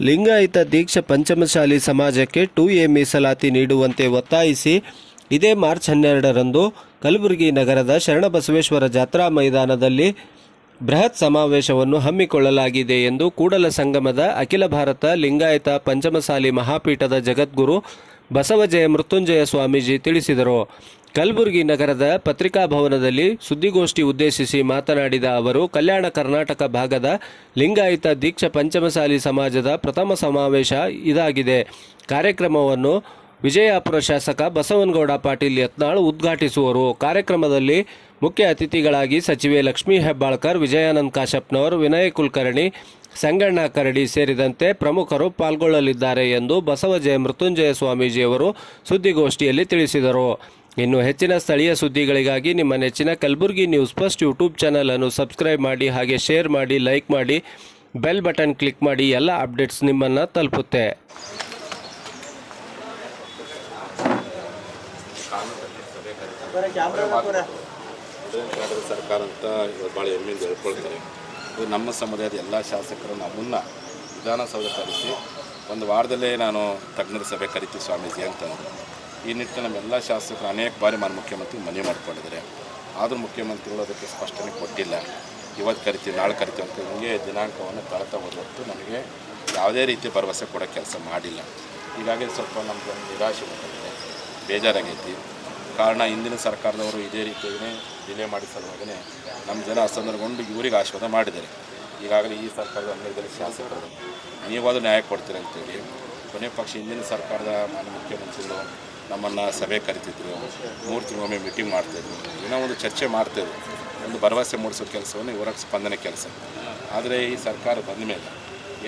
ಲಿಂಗಾಯತ ದೀಕ್ಷಾ ಪಂಚಮಶಾಲಿ ಸಮಾಜಕ್ಕೆ to A ಮೀಸಲಾತಿ ನೀಡುವಂತೆ ಒತ್ತಾಯಿಸಿ ಇದೇ ಮಾರ್ಚ್ ಹನ್ನೆರಡರಂದು ಕಲಬುರಗಿ ನಗರದ ಶರಣಬಸವೇಶ್ವರ ಜಾತ್ರಾ ಮೈದಾನದಲ್ಲಿ ಬೃಹತ್ ಸಮಾವೇಶವನ್ನು ಹಮ್ಮಿಕೊಳ್ಳಲಾಗಿದೆ ಎಂದು ಕೂಡಲ ಸಂಗಮದ ಅಖಿಲ ಭಾರತ ಲಿಂಗಾಯತ ಪಂಚಮಸಾಲಿ ಮಹಾಪೀಠದ ಜಗದ್ಗುರು ಬಸವಜಯ ಮೃತ್ಯುಂಜಯ ಸ್ವಾಮೀಜಿ ತಿಳಿಸಿದರು. ಕಲಬುರಗಿ ನಗರದ ಪತ್ರಿಕಾ ಭವನದಲ್ಲಿ ಸುದ್ದಿಗೋಷ್ಠಿ ಉದ್ದೇಶಿಸಿ ಮಾತನಾಡಿದ ಅವರು, ಕಲ್ಯಾಣ ಕರ್ನಾಟಕ ಭಾಗದ ಲಿಂಗಾಯತ ದೀಕ್ಷ ಪಂಚಮಸಾಲಿ ಸಮಾಜದ ಪ್ರಥಮ ಸಮಾವೇಶ ಇದಾಗಿದೆ. ಕಾರ್ಯಕ್ರಮವನ್ನು ವಿಜಯಪುರ ಶಾಸಕ ಬಸವನಗೌಡ ಪಾಟೀಲ್ ಯತ್ನಾಳ್ ಉದ್ಘಾಟಿಸುವರು. ಕಾರ್ಯಕ್ರಮದಲ್ಲಿ ಮುಖ್ಯ ಅತಿಥಿಗಳಾಗಿ ಸಚಿವೆ ಲಕ್ಷ್ಮೀ ಹೆಬ್ಬಾಳ್ಕರ್, ವಿಜಯಾನಂದ ಕಾಶಪ್ನವರ್, ವಿನಯ್ ಕುಲಕರ್ಣಿ, ಸಂಗಣ್ಣ ಕರಡಿ ಸೇರಿದಂತೆ ಪ್ರಮುಖರು ಪಾಲ್ಗೊಳ್ಳಲಿದ್ದಾರೆ ಎಂದು ಬಸವಜಯ ಮೃತ್ಯುಂಜಯ ಸ್ವಾಮೀಜಿಯವರು ಸುದ್ದಿಗೋಷ್ಠಿಯಲ್ಲಿ ತಿಳಿಸಿದರು. ಇನ್ನು ಹೆಚ್ಚಿನ ಸ್ಥಳೀಯ ಸುದ್ದಿಗಳಿಗಾಗಿ ನಿಮ್ಮ ನೆಚ್ಚಿನ ಕಲಬುರಗಿ ನ್ಯೂಸ್ ಫಸ್ಟ್ ಯೂಟ್ಯೂಬ್ ಚಾನಲನ್ನು ಸಬ್ಸ್ಕ್ರೈಬ್ ಮಾಡಿ ಹಾಗೆ ಶೇರ್ ಮಾಡಿ, ಲೈಕ್ ಮಾಡಿ, ಬೆಲ್ ಬಟನ್ ಕ್ಲಿಕ್ ಮಾಡಿ ಎಲ್ಲ ಅಪ್ಡೇಟ್ಸ್ ನಿಮ್ಮನ್ನು ತಲುಪುತ್ತೆ. ಸರ್ಕಾರ ಅಂತ ಭಾಳ ಹೆಮ್ಮೆಯಿಂದ ಹೇಳ್ಕೊಳ್ತಾರೆ. ಇದು ನಮ್ಮ ಸಮುದಾಯದ ಎಲ್ಲ ಶಾಸಕರು ನಮ್ಮನ್ನು ವಿಧಾನಸೌಧ ಕರೆಸಿ ಒಂದು ವಾರದಲ್ಲೇ ನಾನು ತಜ್ಞರ ಸಭೆ ಕರಿತೀವಿ ಸ್ವಾಮೀಜಿ ಅಂತಂದರು ಈ ನಿಟ್ಟಿನಲ್ಲಿ ನಮ್ಮೆಲ್ಲ ಶಾಸಕರು ಅನೇಕ ಬಾರಿ ಮಾನ್ಯ ಮುಖ್ಯಮಂತ್ರಿ ಮನವಿ ಮಾಡಿಕೊಂಡಿದ್ದಾರೆ. ಆದರೂ ಮುಖ್ಯಮಂತ್ರಿಗಳು ಅದಕ್ಕೆ ಸ್ಪಷ್ಟನೆ ಕೊಟ್ಟಿಲ್ಲ. ಇವತ್ತು ಕರಿತೀವಿ, ನಾಳೆ ಕರಿತೀವಿ ಅಂತ ಹಿಂಗೆ ದಿನಾಂಕವನ್ನು ತಳ್ತಾ ಹೊರತು ನಮಗೆ ಯಾವುದೇ ರೀತಿ ಭರವಸೆ ಕೊಡೋ ಕೆಲಸ ಮಾಡಿಲ್ಲ. ಹೀಗಾಗಿ ಸ್ವಲ್ಪ ನಮ್ಗೆ ನಿರಾಶೆ ಬಂದಿದೆ. ಬೇಜಾರಾಗೈತಿ. ಕಾರಣ ಹಿಂದಿನ ಸರ್ಕಾರದವರು ಇದೇ ರೀತಿಯೇ ಡಿಲೇ ಮಾಡಿ ಸಲುವಾಗಿಯೇ ನಮ್ಮ ಜನ ಅಸಂದರ್ಗೊಂಡು ಇವರಿಗೆ ಆಶೀರ್ವಾದ ಮಾಡಿದ್ದಾರೆ. ಈಗಾಗಲೇ ಈ ಸರ್ಕಾರದ ಅಂಗದಲ್ಲಿ ಶಾಸಕರು, ನೀವಾದರೂ ನ್ಯಾಯ ಕೊಡ್ತೀರಿ ಅಂತೇಳಿ ಕೊನೆ ಪಕ್ಷ ಹಿಂದಿನ ಸರ್ಕಾರದ ಮಾನ್ಯ ಮುಖ್ಯಮಂತ್ರಿಗಳು ನಮ್ಮನ್ನು ಸಭೆ ಕರಿತಿದ್ರು. ಮೂರು ತಿಂಗಳೊಮ್ಮೆ ಮೀಟಿಂಗ್ ಮಾಡ್ತಾಯಿದ್ರು ಏನೋ ಒಂದು ಚರ್ಚೆ ಮಾಡ್ತಾಯಿದ್ರು ಒಂದು ಭರವಸೆ ಮೂಡಿಸೋ ಕೆಲಸವನ್ನು ಇವರ ಸ್ಪಂದನೆ ಕೆಲಸ. ಆದರೆ ಈ ಸರ್ಕಾರ ಬಂದ ಮೇಲೆ,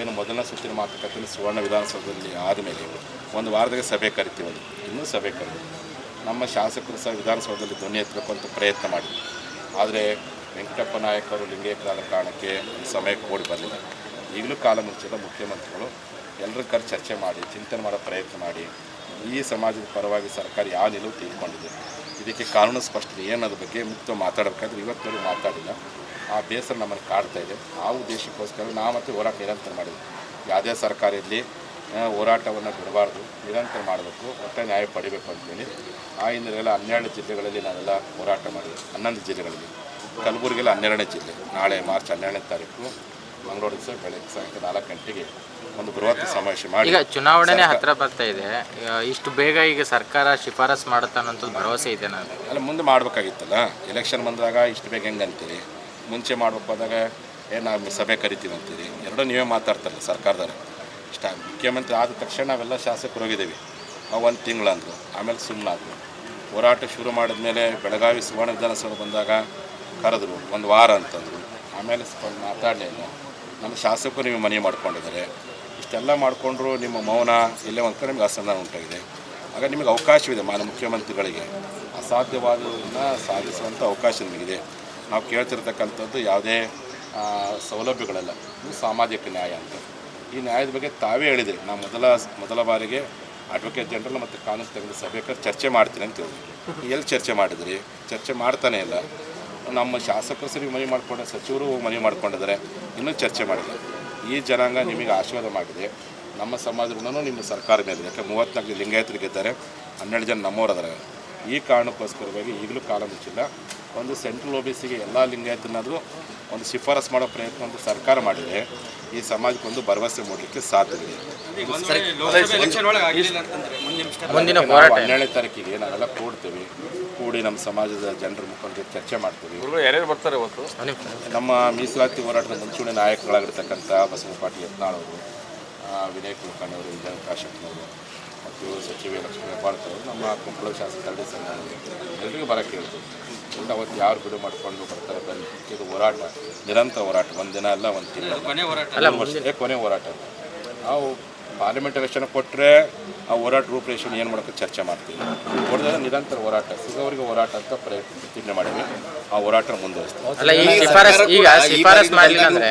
ಏನು ಮೊದಲನೇ ಸುತ್ತಿನ ಮಾತುಕತೆ ಸುವರ್ಣ ವಿಧಾನಸೌಧದಲ್ಲಿ ಆದಮೇಲೆ ಒಂದು ವಾರದಾಗ ಸಭೆ ಕರಿತೀವಿ ಇನ್ನೂ ಸಭೆ ಕರೆದು ನಮ್ಮ ಶಾಸಕರು ಸಹ ವಿಧಾನಸೌಧದಲ್ಲಿ ಧ್ವನಿ ಎತ್ತಬೇಕಂತ ಪ್ರಯತ್ನ ಮಾಡಿದ್ವಿ ಆದರೆ ವೆಂಕಟಪ್ಪ ನಾಯಕರು ಲಿಂಗೈಕ್ಯರಾದ ಕಾರಣಕ್ಕೆ ಸಮಯ ಕೋಡಿ ಬರಲಿಲ್ಲ ಈಗಲೂ ಕಾಲ ಮುಂಚಿತ ಮುಖ್ಯಮಂತ್ರಿಗಳು ಎಲ್ಲರ ಕರೆ ಚರ್ಚೆ ಮಾಡಿ, ಚಿಂತನೆ ಮಾಡೋ ಪ್ರಯತ್ನ ಮಾಡಿ ಈ ಸಮಾಜದ ಪರವಾಗಿ ಸರ್ಕಾರ ಯಾವ ನಿಲುವು ತೆಗೆದುಕೊಂಡಿದೆ? ಇದಕ್ಕೆ ಕಾನೂನು ಸ್ಪಷ್ಟತೆ ಏನದ್ರ ಬಗ್ಗೆ ಮುಕ್ತ ಮಾತಾಡಬೇಕಾದ್ರೆ ಇವತ್ತಿನವರೆಗೂ ಮಾತಾಡಿಲ್ಲ. ಆ ಬೇಸರ ನಮ್ಮನ್ನು ಕಾಡ್ತಾ ಇದೆ. ಆ ಉದ್ದೇಶಕ್ಕೋಸ್ಕರ ನಾವು ಮತ್ತೆ ಹೋರಾಟ ನಿರಂತರ ಮಾಡಿದ್ವಿ. ಯಾವುದೇ ಸರ್ಕಾರ ಇರಲಿ ಹೋರಾಟವನ್ನು ಬಿಡಬಾರ್ದು, ನಿರಂತರ ಮಾಡಬೇಕು, ಒಟ್ಟೆ ನ್ಯಾಯ ಪಡಿಬೇಕು ಅಂತೇಳಿ ಆ ಹಿನ್ನೆಲೆಯಲ್ಲಿ ಹನ್ನೆರಡು ಜಿಲ್ಲೆಗಳಲ್ಲಿ ನಾವೆಲ್ಲ ಹೋರಾಟ ಮಾಡಿದೆ ಹನ್ನೊಂದು ಜಿಲ್ಲೆಗಳಲ್ಲಿ. ಕಲಬುರಗಿಯಲ್ಲಿ ಹನ್ನೆರಡನೇ ಜಿಲ್ಲೆ. ನಾಳೆ ಮಾರ್ಚ್ ಹನ್ನೆರಡನೇ ತಾರೀಕು. ಮಂಗಳೂರು ದಿವಸ ಬೆಳಗ್ಗೆ ಸಾಯಂಕಾಲ ನಾಲ್ಕು ಗಂಟೆಗೆ ಒಂದು ಬೃಹತ್ ಸಮಾವೇಶ ಮಾಡಿ ಈಗ ಚುನಾವಣೆನೇ ಹತ್ರ ಬರ್ತಾ ಇದೆ. ಇಷ್ಟು ಬೇಗ ಈಗ ಸರ್ಕಾರ ಶಿಫಾರಸ್ ಮಾಡುತ್ತೆ ಅನ್ನೋಂಥದ್ದು ಭರವಸೆ ಇದೆ ನಾನು ಅಲ್ಲ ಮುಂದೆ ಮಾಡಬೇಕಾಗಿತ್ತಲ್ಲ? ಎಲೆಕ್ಷನ್ ಬಂದಾಗ ಇಷ್ಟು ಬೇಗ ಹೆಂಗೆ ಅಂತೀರಿ? ಮುಂಚೆ ಮಾಡ್ಬೇಕಾದಾಗ ಏ ನಾವು ಸಭೆ ಕರಿತೀವಿ ಅಂತೀರಿ? ಎರಡೂ ನೀವೇ ಮಾತಾಡ್ತಾರಲ್ಲ ಸರ್ಕಾರದವ್ರು. ಇಷ್ಟ ಮುಖ್ಯಮಂತ್ರಿ ಆದ ತಕ್ಷಣ ನಾವೆಲ್ಲ ಶಾಸಕರು ಹೋಗಿದ್ದೀವಿ. ಒಂದು ತಿಂಗಳಂದರು ಆಮೇಲೆ ಸುಮ್ಮನಾದ್ರು ಹೋರಾಟ ಶುರು ಮಾಡಿದ್ಮೇಲೆ ಬೆಳಗಾವಿ ಸುವರ್ಣ ವಿಧಾನಸೌಧ ಬಂದಾಗ ಕರೆದ್ರು. ಒಂದು ವಾರ ಅಂತಂದರು. ಆಮೇಲೆ ಸ್ವಲ್ಪ ಮಾತಾಡಲೇ ಇಲ್ಲ. ನಮ್ಮ ಶಾಸಕರು ನಿಮಗೆ ಮನವಿ ಮಾಡ್ಕೊಂಡಿದ್ದಾರೆ. ಇಷ್ಟೆಲ್ಲ ಮಾಡಿಕೊಂಡ್ರು ನಿಮ್ಮ ಮೌನ ಇಲ್ಲೇ ಒಂದು ನಿಮಗೆ ಅಸಮಾಧಾನ ಉಂಟಾಗಿದೆ. ಆಗ ನಿಮಗೆ ಅವಕಾಶವಿದೆ ಮಾನ್ಯ ಮುಖ್ಯಮಂತ್ರಿಗಳಿಗೆ. ಅಸಾಧ್ಯವಾದನ್ನ ಸಾಧಿಸುವಂಥ ಅವಕಾಶ ನಿಮಗಿದೆ. ನಾವು ಕೇಳ್ತಿರ್ತಕ್ಕಂಥದ್ದು ಯಾವುದೇ ಸೌಲಭ್ಯಗಳಲ್ಲ. ಇದು ಸಾಮಾಜಿಕ ನ್ಯಾಯ ಅಂತ. ಈ ನ್ಯಾಯದ ಬಗ್ಗೆ ತಾವೇ ಹೇಳಿದೆ ನಾವು ಮೊದಲ ಮೊದಲ ಬಾರಿಗೆ ಅಡ್ವೊಕೇಟ್ ಜನರಲ್ ಮತ್ತು ಕಾನೂನು ತಜ್ಞರ ಸಭೆ ಕರೆ ಚರ್ಚೆ ಮಾಡ್ತೀನಿ ಅಂತ ಹೇಳಿದ್ರು. ಎಲ್ಲಿ ಚರ್ಚೆ ಮಾಡಿದ್ರಿ? ಚರ್ಚೆ ಮಾಡ್ತಾನೆ ಇಲ್ಲ. ನಮ್ಮ ಶಾಸಕರು ಸರಿ ಮನವಿ ಮಾಡಿಕೊಂಡ ಸಚಿವರು ಮನವಿ ಮಾಡ್ಕೊಂಡಿದ್ದಾರೆ ಇನ್ನೂ ಚರ್ಚೆ ಮಾಡಿದೆ ಈ ಜನಾಂಗ ನಿಮಗೆ ಆಶೀರ್ವಾದ ಮಾಡಿದೆ. ನಮ್ಮ ಸಮಾಜ ನಿಮ್ಮ ಸರ್ಕಾರ ಮೇಲೆ ಯಾಕೆ ಮೂವತ್ತ್ನಾಲ್ಕು ಲಿಂಗಾಯತರಿಗಿದ್ದಾರೆ ಹನ್ನೆರಡು ಜನ ನಮ್ಮವ್ರು ಅದರ ಈ ಕಾರಣಕ್ಕೋಸ್ಕರವಾಗಿ ಈಗಲೂ ಕಾಲ ಮುಚ್ಚಿಲ್ಲ. ಒಂದು ಸೆಂಟ್ರಲ್ ಒ ಬಿ ಸಿಗೆ ಎಲ್ಲ ಲಿಂಗಾಯತನಾದರೂ ಒಂದು ಶಿಫಾರಸ್ ಮಾಡೋ ಪ್ರಯತ್ನ ಒಂದು ಸರ್ಕಾರ ಮಾಡಿದೆ. ಈ ಸಮಾಜಕ್ಕೆ ಒಂದು ಭರವಸೆ ಮೂಡಲಿಕ್ಕೆ ಸಾಧ್ಯವಿದೆ? ಹನ್ನೆರಡನೇ ತಾರೀಕಿಗೆ ನಾವೆಲ್ಲ ಕೂಡ್ತೀವಿ. ಕೂಡಿ ನಮ್ಮ ಸಮಾಜದ ಜನರ ಮುಖಂಡರು ಚರ್ಚೆ ಮಾಡ್ತೀವಿ. ಯಾರ್ಯಾರು ಬರ್ತಾರೆ ಇವತ್ತು? ನಮ್ಮ ಮೀಸಲಾತಿ ಹೋರಾಟದ ಮುಂಚೂಣಿ ನಾಯಕರಾಗಿರ್ತಕ್ಕಂಥ ಬಸವ ಪಾಟೀಲ್ ಯತ್ನಾಳ್ ಅವರು ಆ, ವಿನಯ್ ಕುಲಕರ್ಣಿ ಅವರು ವಿಜಯ ಕಾಶಪ್ಪನವರು ಮತ್ತು ಸಚಿವೆ ಲಕ್ಷ್ಮೀ ಹೆಬ್ಬಾಳ್ಕರ್ ಅವರು ನಮ್ಮ ಕುಂಕುಳ ಶಾಸಕ ಸಂಘ ಎಲ್ಲರಿಗೂ ಬರೋಕ್ಕೆ ಹೇಳ್ತೀವಿ ಇಲ್ಲ ಅವತ್ತು ಯಾರು ಬಿಡು ಮಾಡಿಕೊಂಡು ಬರ್ತಾರೆ ಬನ್ನಿ ಇದು ಹೋರಾಟ ನಿರಂತರ ಹೋರಾಟ. ಒಂದು ದಿನ ಅಲ್ಲ ಒಂದು ತಿಂಗಳು ಕೊನೆ ಹೋರಾಟ. ವರ್ಷ ಕೊನೆ ಹೋರಾಟ. ನಾವು ಪಾರ್ಲಿಮೆಂಟ್ ಎಲೆಕ್ಷನ್ ಕೊಟ್ಟರೆ ಆ ಹೋರಾಟ ರೂಪರೇಷನ್ ಏನು ಮಾಡೋಕ್ಕೆ ಚರ್ಚೆ ಮಾಡ್ತೀವಿ? ಹೊಡೆದಾಗ ನಿರಂತರ ಹೋರಾಟ ಸಿಗೋರಿಗೆ ಹೋರಾಟ ಅಂತ ಪ್ರಯತ್ನ ಪ್ರತಿಜ್ಞೆ ಮಾಡಿದ್ವಿ. ಆ ಹೋರಾಟ ಮುಂದುವರಿಸ್ತೀವಿ. ಅಲ್ಲ ಈ ಶಿಫಾರಸ್ ಈಗ ಶಿಫಾರಸ್ ಮಾಡಲಿಲ್ಲ ಅಂದ್ರೆ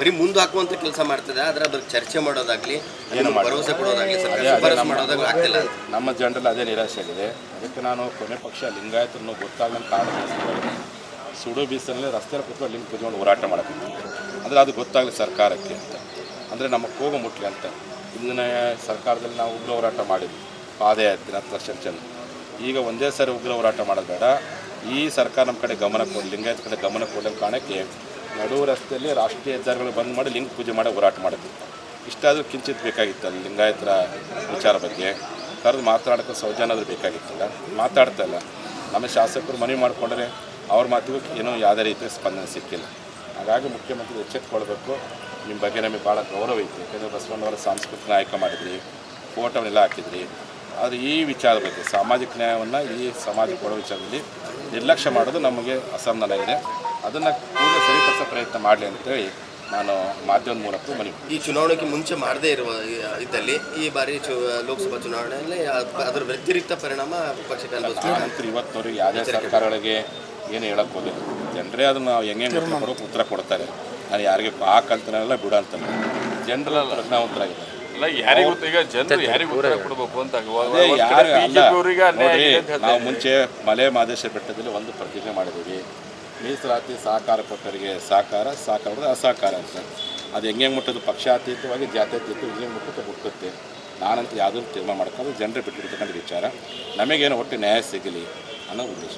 ಬರೀ ಮುಂದೆ ಹಾಕುವಂತ ಕೆಲಸ ಮಾಡ್ತದೆ ಆದರೆ ಅದ್ರ ಚರ್ಚೆ ಮಾಡೋದಾಗ್ಲಿ ಏನು ಭರವಸೆ ಕೊಡೋದಾಗ್ಲಿ ಮಾಡೋದಾಗ್ಲಿ ಆಗ್ತಿಲ್ಲ. ನಮ್ಮ ಜನರಲ್ಲಿ ಅದೇ ನಿರಾಶೆ ಆಗಿದೆ. ಅದಕ್ಕೆ ನಾನು ಕೊನೆ ಪಕ್ಷ ಲಿಂಗಾಯತರನ್ನು ಗೊತ್ತಾಗಲಂತ ಕಾರಣ ಸುಡು ಬೀಸಲ್ಲಿ ರಸ್ತೆಯಲ್ಲಿ ಕೂತ್ಕೊಂಡು ಲಿಂಕ್ ಕುತ್ಕೊಂಡು ಹೋರಾಟ ಮಾಡಬೇಕು ಅಂದರೆ ಅದು ಗೊತ್ತಾಗಲಿ ಸರ್ಕಾರಕ್ಕೆ ಅಂತ. ಅಂದರೆ ನಮ್ಮ ಕೋಗ ಮುಟ್ಲಿ ಅಂತ. ಇಂದಿನ ಸರ್ಕಾರದಲ್ಲಿ ನಾವು ಉಗ್ರ ಹೋರಾಟ ಮಾಡಿದ್ವಿ, ಪಾದಯಾತ್ರೆ, ಹತ್ತು ಲಕ್ಷ ಜನ. ಈಗ ಒಂದೇ ಸಾರಿ ಉಗ್ರ ಹೋರಾಟ ಮಾಡೋದು ಬೇಡ. ಈ ಸರ್ಕಾರ ನಮ್ಮ ಕಡೆ ಗಮನ ಕೊಡಿ, ಲಿಂಗಾಯತ ಕಡೆ ಗಮನ ಕೊಡೋ ಕಾರಣಕ್ಕೆ ನಡು ರಸ್ತೆಯಲ್ಲಿ ರಾಷ್ಟ್ರೀಯ ಹೆದ್ದಾರಿಗಳು ಬಂದ್ ಮಾಡಿ ಲಿಂಗ ಪೂಜೆ ಮಾಡಿ ಹೋರಾಟ ಮಾಡಿದ್ವಿ. ಇಷ್ಟಾದರೂ ಕಿಂಚಿತ್ ಬೇಕಾಗಿತ್ತು ಅಲ್ಲಿ ಲಿಂಗಾಯತರ ವಿಚಾರ ಬಗ್ಗೆ. ಕರೆದು ಮಾತಾಡೋಕ್ಕೆ ಸೌಜನ್ಯ ಬೇಕಾಗಿತ್ತಲ್ಲ. ಮಾತಾಡ್ತಾ ಇಲ್ಲ. ನಮ್ಮ ಶಾಸಕರು ಮನವಿ ಮಾಡಿಕೊಂಡ್ರೆ ಅವ್ರ ಮಾತಿಗೂ ಏನೋ ಯಾವುದೇ ರೀತಿಯ ಸ್ಪಂದನೆ ಸಿಕ್ಕಿಲ್ಲ. ಹಾಗಾಗಿ ಮುಖ್ಯಮಂತ್ರಿ ಎಚ್ಚೆತ್ಕೊಳ್ಬೇಕು. ನಿಮ್ಮ ಬಗ್ಗೆ ನಮಗೆ ಭಾಳ ಗೌರವ ಐತಿ. ಯಾಕಂದರೆ ಬಸವಣ್ಣವರ ಸಾಂಸ್ಕೃತಿಕ ನಾಯಕ ಮಾಡಿದ್ರಿ ಫೋಟೋನೆಲ್ಲ ಹಾಕಿದ್ರಿ. ಆದರೆ ಈ ವಿಚಾರ ಬಗ್ಗೆ ಸಾಮಾಜಿಕ ನ್ಯಾಯವನ್ನು ಈ ಸಮಾಜ ಕೊಡೋ ವಿಚಾರದಲ್ಲಿ ನಿರ್ಲಕ್ಷ್ಯ ಮಾಡೋದು ನಮಗೆ ಅಸಮಾಧಾನ ಇದೆ. ಅದನ್ನು ಕೂಡ ಸರಿಪಡಿಸೋ ಪ್ರಯತ್ನ ಮಾಡಲಿ ಅಂತೇಳಿ ನಾನು ಮಾಧ್ಯಮದ ಮೂಲಕ ಮನವಿ ಈ ಚುನಾವಣೆಗೆ ಮುಂಚೆ ಮಾಡದೇ ಇರುವ ಇದ್ದಲ್ಲಿ ಈ ಬಾರಿ ಚು ಲೋಕಸಭಾ ಚುನಾವಣೆಯಲ್ಲಿ ಅದ್- ಅದರ ವ್ಯತಿರಿಕ್ತ ಪರಿಣಾಮ ಪಕ್ಷಕ್ಕೆ ಇವತ್ತವರೆಗೆ ಯಾವುದೇ ಸರ್ಕಾರಗಳಿಗೆ ಏನು ಹೇಳಕ್ಕೆ ಹೋಗಿಲ್ಲ ಜನರೇ ಅದನ್ನು ನಾವು ಹೆಂಗೆ ಉತ್ತರ ಕೊಡೋಕೆ ಉತ್ತರ ಕೊಡ್ತಾರೆ. ಅದು ಯಾರಿಗೆ ಹಾಕಂತಾನಲ್ಲ ಬಿಡ ಅಂತ ಜನರಲ್ಲ ಆಗಿದೆ ಇಲ್ಲ ಯಾರಿಗೂ ಗೊತ್ತು? ಈಗ ಜನರು ಯಾರಿಗೂ ಉತ್ತರ ಕೊಡಬೇಕು ಅಂತ ಅದೇ ಯಾರು ಅಲ್ಲ. ನಾವು ಮುಂಚೆ ಮಲೆ ಮಾದೇಶ ಬೆಟ್ಟದಲ್ಲಿ ಒಂದು ಪ್ರತಿಜ್ಞೆ ಮಾಡಿದ್ದೀವಿ. ಮೀಸಲಾತಿ ಸಹಕಾರ ಕೊಟ್ಟವರಿಗೆ ಸಹಕಾರ ಸಹಕಾರ ಅಸಹಕಾರ ಅಂತ. ಅದು ಹೆಂಗೆ ಮುಟ್ಟೋದು? ಪಕ್ಷಾತೀತವಾಗಿ ಜಾತ್ಯತೀತ ಹೆಂಗೆ ಮುಟ್ಟುತ್ತೆ ಮುಟ್ಟುತ್ತೆ ನಾನಂತೂ ಯಾವುದೂ ತೀರ್ಮಾನ ಮಾಡ್ಕೊಂಡು ಜನರು ಬಿಟ್ಟಿರ್ತಕ್ಕಂಥ ವಿಚಾರ. ನಮಗೇನು ಒಟ್ಟು ನ್ಯಾಯ ಸಿಗಲಿ ಅನ್ನೋ ಉದ್ದೇಶ.